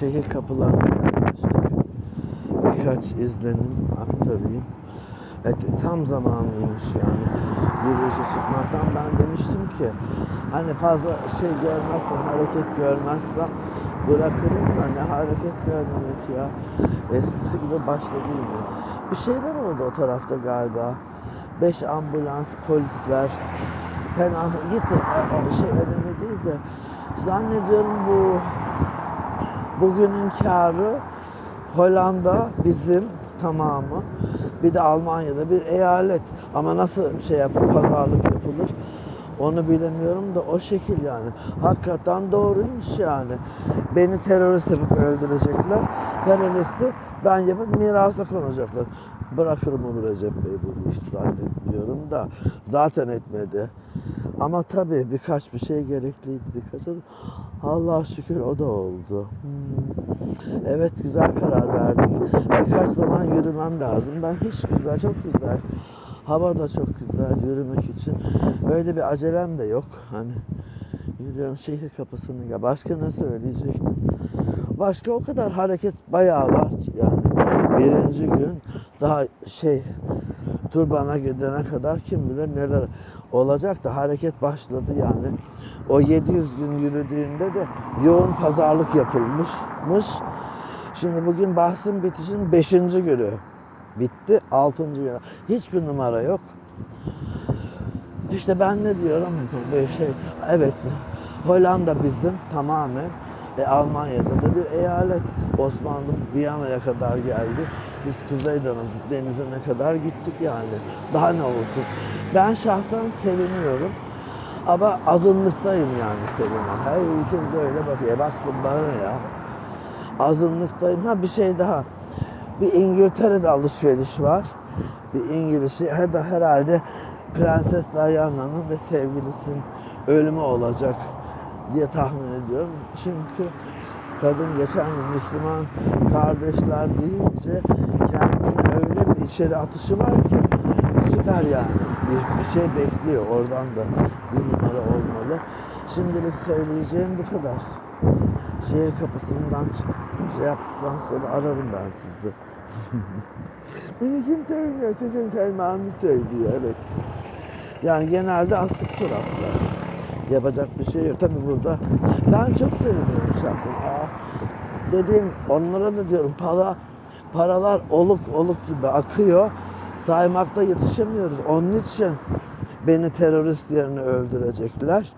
şehir kapılarına gelmiştik. Birkaç izlenim aktarayım. Evet, tam zamanıymış yani yürüyüşe çıkmaktan. Ben demiştim ki hani fazla şey görmezsem, hareket görmezsem bırakırım da ne hareket görmemek ya. Eskisi gibi başladı yine. Bir şeyler oldu o tarafta galiba. Beş ambulans, polisler fena gitti. Şey önemli değil de zannediyorum bu bugünün karı Hollanda bizim tamamı. Bir de Almanya'da bir eyalet. Ama nasıl şey yapıp pazarlık yapılır onu bilemiyorum da o şekil yani. Hakikaten doğruymuş yani. Beni terörist yapıp öldürecekler. Teröristi ben yapıp mirasa konacaklar. Bırakırım onu Recep Bey bunu hiç zannetmiyorum da. Zaten etmedi. Ama tabii birkaç bir şey gerekliydi. Birkaç Allah'a şükür o da oldu. Hmm. Evet güzel karar verdik. Birkaç zaman yürümem lazım. Ben hiç güzel, çok güzel. Hava da çok güzel yürümek için. Böyle bir acelem de yok. Hani yürüyorum şehir kapısını ya başka ne söyleyecektim? Başka o kadar hareket bayağı var yani. Birinci gün daha şey Turban'a gidene kadar kim bilir neler olacak da hareket başladı yani. O 700 gün yürüdüğünde de yoğun pazarlık yapılmışmış. Şimdi bugün bahsin bitişin 5. günü. Bitti 6. günü. Hiçbir numara yok. İşte ben ne diyorum böyle şey evet Hollanda bizim tamamen ve Almanya'da da bir eyalet. Osmanlı Viyana'ya kadar geldi. Biz Kuzey Deniz- Denizi'ne kadar gittik yani. Daha ne olsun. Ben şahsen seviniyorum. Ama azınlıktayım yani sevinen. Her ülke böyle bakıyor. Baksın bana ya. Azınlıktayım. Ha bir şey daha. Bir İngiltere'de alışveriş var. Bir İngiliz'i her de herhalde Prenses Diana'nın ve sevgilisinin ölümü olacak diye tahmin ediyorum. Çünkü kadın geçen gün Müslüman kardeşler deyince kendini öyle bir içeri atışı var ki süper yani. Bir, bir şey bekliyor. Oradan da bir numara olmalı. Şimdilik söyleyeceğim bu kadar. Şehir kapısından çık, şey yaptıktan sonra ararım ben sizi. Beni kim sevmiyor? Sizin sevmemi söylüyor evet. Yani genelde asık suratlar. Yapacak bir şey yok. Tabii burada ben çok seviniyorum şahsen. Dediğim onlara da diyorum para paralar oluk oluk gibi akıyor. Saymakta yetişemiyoruz. Onun için beni terörist yerine öldürecekler.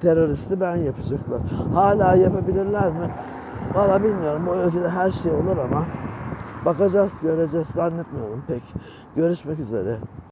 Teröristi ben yapacaklar. Hala yapabilirler mi? Valla bilmiyorum. Bu ülkede her şey olur ama bakacağız, göreceğiz. Zannetmiyorum pek. Görüşmek üzere.